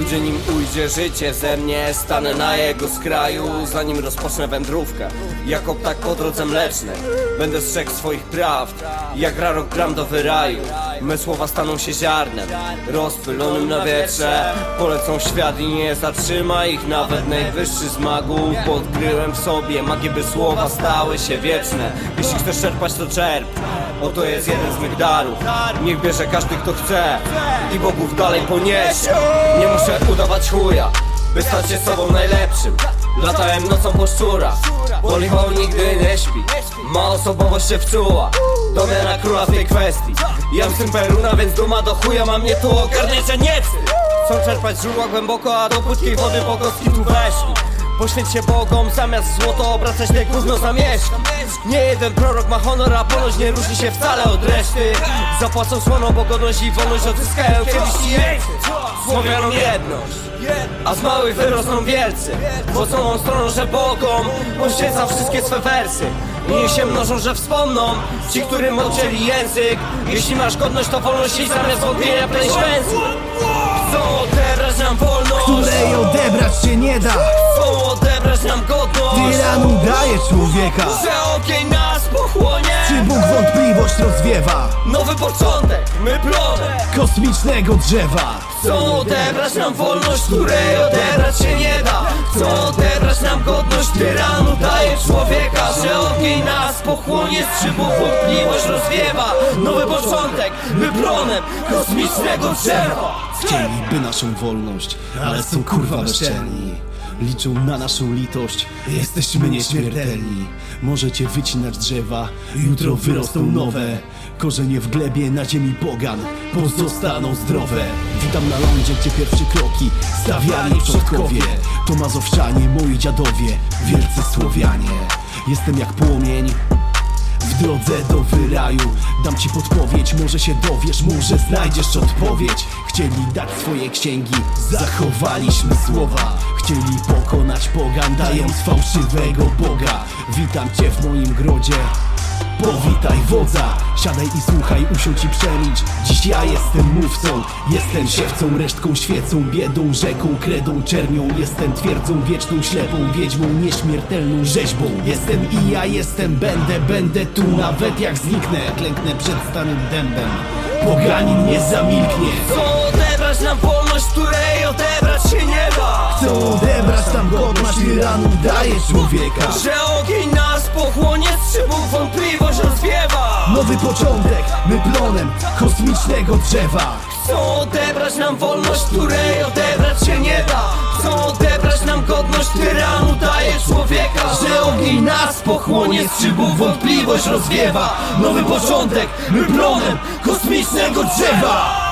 Ujdzie nim ujdzie życie ze mnie Stanę na jego skraju Zanim rozpocznę wędrówkę. Jako ptak po drodze mlecznej Będę strzegł swoich prawd. Jak rarok gram do wyraju Me słowa staną się ziarnem Rozpylonym na wietrze. Polecą świat i nie zatrzyma ich Nawet najwyższy z magów Bo odkryłem w sobie magię by słowa stały się wieczne. Jeśli chcesz czerpać to czerp Oto jest jeden z mych darów. Niech bierze każdy kto chce I bogów dalej poniesie. Nie muszę udawać chuja By stać się sobą najlepszym. Latałem nocą po szczurach Bo licho nigdy nie śpi. Ma osobowość się wczuła Domiana króla w tej kwestii. Jam syn Peruna, więc duma do chuja Ma mnie tu ogarnięcie nie wstyd. Chcą czerpać źródła głęboko, a do płytkiej wody po kostki tu weszli. Poświęć się Bogom, zamiast złoto obracać te gówno zamieszki. Nie jeden prorok ma honor, a ponoć nie różni się wcale od reszty. Zapłacą słoną, bo godność i wolność odzyskają kiedyś jeńcy Słowianą jedność a z małych wyrosną wielcy. Bo całą stroną, że Bogom Poświęcam wszystkie swe wersy. I niech się mnożą, że wspomną Ci, którym odcięli język. Jeśli masz godność, to wolność i zamiast wątpienia pleń święcy Chcą odebrać nam wolność. Której odebrać się nie da. Chcą odebrać nam godność. Tyranu daje człowieka. Że ogień nas pochłonie. Czy Bóg wątpliwość rozwiewa? Nowy początek, my plony. Kosmicznego drzewa Chcą odebrać nam wolność, której odebrać się nie da? Chcą odebrać nam godność, tyranu? Daje człowieka Że ogień nas pochłonie, z szybów wątpliwość rozwiewa. Nowy początek, wyplonem kosmicznego drzewa. Chcieliby naszą wolność, ale są kurwa bezczelni Liczą na naszą litość, jesteśmy nieśmiertelni Możecie wycinać drzewa, jutro wyrosną nowe. Korzenie w glebie na ziemi pogan, pozostaną zdrowe. Witam na lądzie, gdzie pierwsze kroki stawiali przodkowie. To mazowszczanie, moi dziadowie, wielcy Słowianie. Jestem jak płomień, w drodze do wyraju. Dam ci podpowiedź, może się dowiesz, może znajdziesz odpowiedź. Chcieli dać swoje księgi, zachowaliśmy słowa. Chcieli pokonać pogan, dając fałszywego Boga. Witam cię w moim grodzie Powitaj wodza, siadaj i słuchaj, usiądź i przemilcz Dziś ja jestem mówcą, jestem siewcą, resztką świecą Biedą, rzeką, kredą, czernią. Jestem twierdzą, wieczną, ślepą Wiedźmą, nieśmiertelną rzeźbą. Jestem i ja jestem, będę, będę tu Nawet jak zniknę, klęknę przed starym dębem. Poganin nie zamilknie. Chcą odebrać nam wolność, której odebrać się nie da Chcą odebrać tam godność, tyranu daje człowieka. Że ogień nas pochłonie, z szybów wątpliwość rozwiewa. Nowy początek, my plonem kosmicznego drzewa. Chcą odebrać nam wolność, której odebrać się nie da. Chcą odebrać nam godność, tyranu daje człowieka. Że ogień nas pochłonie, z szybów wątpliwość rozwiewa. Nowy początek, my plonem kosmicznego drzewa